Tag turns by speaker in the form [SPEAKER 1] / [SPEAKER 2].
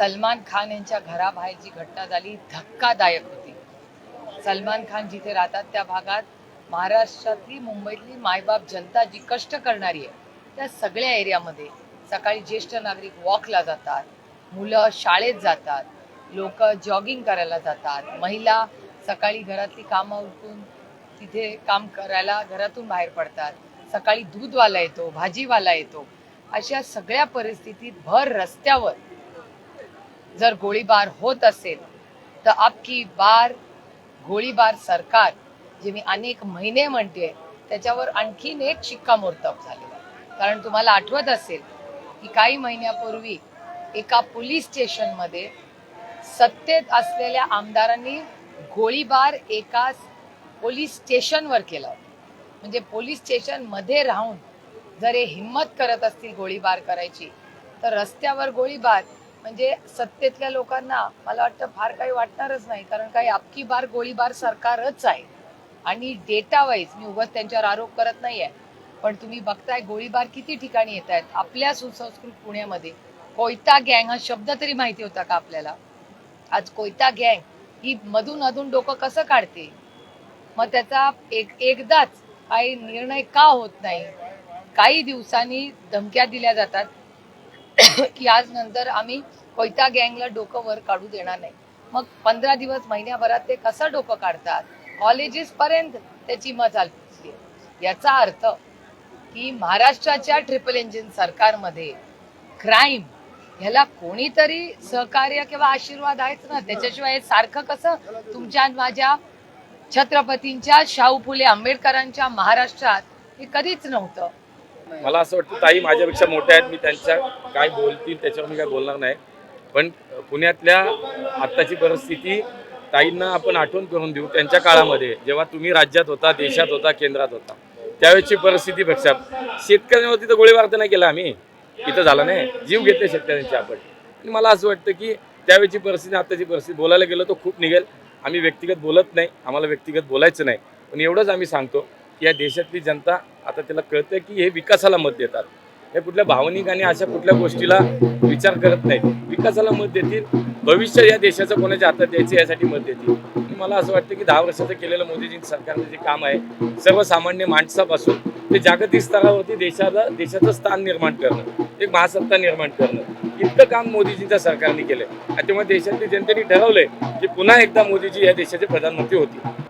[SPEAKER 1] सलमान खान यांच्या घराबाहेर जी घटना झाली धक्कादायक होती. सलमान खान जिथे राहतात त्या भागात महाराष्ट्रातली मुंबईतली मायबाप जनता जी कष्ट करणारी आहे त्या सगळ्या एरियामध्ये सकाळी ज्येष्ठ नागरिक वॉकला जातात मुलं शाळेत जातात लोक जॉगिंग करायला जातात महिला सकाळी घरातली कामं उठून तिथे काम करायला घरातून बाहेर पडतात सकाळी दूधवाला येतो भाजीवाला येतो अशा सगळ्या परिस्थितीत भर रस्त्यावर जर गोळीबार होत असेल तर आपकी बार गोळीबार सरकार जे मी अनेक महिने म्हणते त्याच्यावर आणखीन एक शिक्कामोर्तब झालेला आहे. कारण तुम्हाला आठवत असेल की काही महिन्यापूर्वी एका पोलीस स्टेशनमध्ये सत्तेत असलेल्या आमदारांनी गोळीबार एका पोलीस स्टेशनवर केला म्हणजे पोलीस स्टेशनमध्ये राहून जर हे हिंमत करत असतील गोळीबार करायची तर रस्त्यावर गोळीबार म्हणजे सत्तेतल्या लोकांना मला वाटतं फार काही वाटणारच नाही कारण काही आपकी बार गोळीबार सरकारच आहे. आणि डेटा वाईज मी उगाच त्यांच्यावर आरोप करत नाहीये. पण तुम्ही बघताय गोळीबार किती ठिकाणी येत आहेत आपल्या सुसंस्कृत पुण्यामध्ये. कोयता गँग हा शब्द तरी माहिती होता का आपल्याला? आज कोयता गँग ही मधून अधून डोकं कसं काढते? मग त्याचा एक एकदाच काही निर्णय का होत नाही? काही दिवसांनी धमक्या दिल्या जातात. की आज नंतर आम्ही कोयता गँगला डोकं वर काढू देणार नाही. मग पंधरा दिवस महिन्याभरात ते कसं डोकं काढतात? कॉलेजेस पर्यंत त्याची मजाल पोचली याचा अर्थ की महाराष्ट्राच्या ट्रिपल इंजिन सरकारमध्ये क्राईम ह्याला कोणीतरी सहकार्य किंवा आशीर्वाद आहेच ना? त्याच्याशिवाय सारखं कसं? तुमच्या माझ्या छत्रपतींच्या शाहू फुले आंबेडकरांच्या महाराष्ट्रात हे कधीच नव्हतं.
[SPEAKER 2] मला असं वाटतं ताई माझ्यापेक्षा मोठ्या आहेत मी त्यांच्या काय बोलतील त्याच्यावर मी काय बोलणार नाही. पण पुण्यातल्या आत्ताची परिस्थिती ताईंना आपण आठवण करून देऊ. त्यांच्या काळामध्ये जेव्हा तुम्ही राज्यात होता देशात होता केंद्रात होता त्यावेळेची परिस्थितीपेक्षा शेतकऱ्यांवरती तर गोळीबार तर नाही केला आम्ही. इथं झाला नाही. जीव घेतले शेतकऱ्यांचे आपण. आणि मला असं वाटतं की त्यावेळची परिस्थिती आत्ताची परिस्थिती बोलायला गेलो तर खूप निघेल. आम्ही व्यक्तिगत बोलत नाही. आम्हाला व्यक्तिगत बोलायचं नाही. पण एवढंच आम्ही सांगतो की या देशातली जनता आता त्याला कळतं की हे विकासाला मत देतात. हे कुठल्या भावनिक आणि अशा कुठल्या गोष्टीला विचार करत नाहीत. विकासाला मत देतील भविष्य या देशाचं कोणाच्या हातात द्यायचं यासाठी मत देतील. आणि मला असं वाटतं की दहा वर्षाचं केलेलं मोदीजी सरकारचं जे काम आहे सर्वसामान्य माणसापासून ते जागतिक स्तरावरती देशाला देशाचं स्थान निर्माण करणं एक महासत्ता निर्माण करणं इतकं काम मोदीजींच्या सरकारने केलंय. आणि तेव्हा देशातल्या जनतेने ठरवलंय की पुन्हा एकदा मोदीजी या देशाचे प्रधानमंत्री होतील.